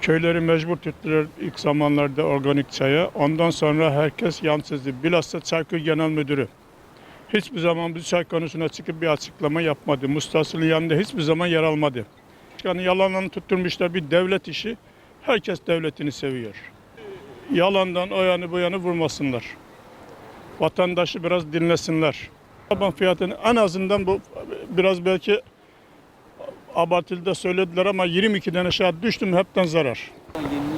Köyleri mecbur tuttular ilk zamanlarda organik çaya. Ondan sonra herkes yansızdı. Bilhassa Çayköy Genel Müdürü. Hiçbir zaman bu çay konusuna çıkıp bir açıklama yapmadı. Mustasıl'ın yanında hiçbir zaman yer almadı. Yani yalanlarını tutturmuşlar bir devlet işi. Herkes devletini seviyor. Yalandan o yanı bu yanı vurmasınlar. Vatandaşı biraz dinlesinler. Taban fiyatını en azından bu biraz belki abartılı da söylediler ama 22'den aşağı düştüm hepten zarar.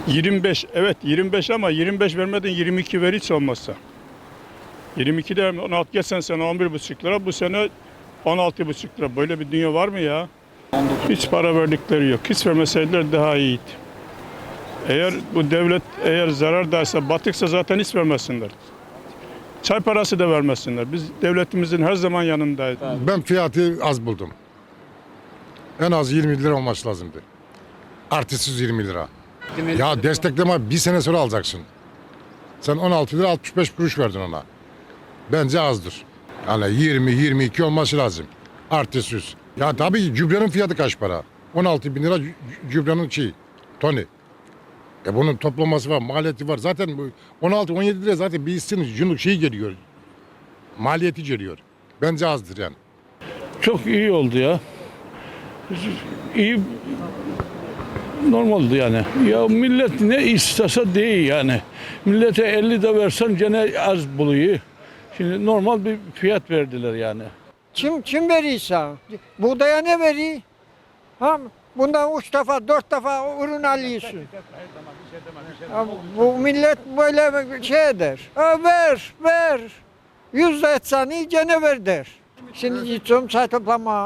25 evet 25 ama 25 vermeden 22 ver hiç olmazsa. 22 de 16 geçen sene 11,5 lira bu sene 16,5 lira. Böyle bir dünya var mı ya? Hiç para verdikleri yok. Hiç vermeseydiler daha iyiydi. Eğer bu devlet eğer zarardaysa, batıksa zaten hiç vermesinler. Çay parası da vermesinler. Biz devletimizin her zaman yanındayız. Ben fiyatı az buldum. En az 20 lira olması lazımdı. Artısız 20 lira. Ya destekleme bir sene sonra alacaksın. Sen 16 lira 65 kuruş verdin ona. Bence azdır. Yani 20-22 olması lazım. Artısız. Ya tabii gübrenin fiyatı kaç para? 16 bin lira gü- gübrenin şey, toni. E bunun toplaması var, maliyeti var. Zaten bu 16-17 lira zaten bir işin günlük şey geliyor. Maliyeti geliyor. Bence azdır yani. Çok iyi oldu ya. İyi normaldi yani. Ya millet ne istese değil yani. Millete 50 de versen gene az buluyor. Şimdi normal bir fiyat verdiler yani. Kim kim verirse. Buğdaya ne veriyor? Ha, bundan üç defa, dört defa ürün alıyorsun. Bu millet böyle şey eder. Ha, ver, ver. Yüz etsen iyi gene ver der. Şimdi gideceğim çay toplamaya.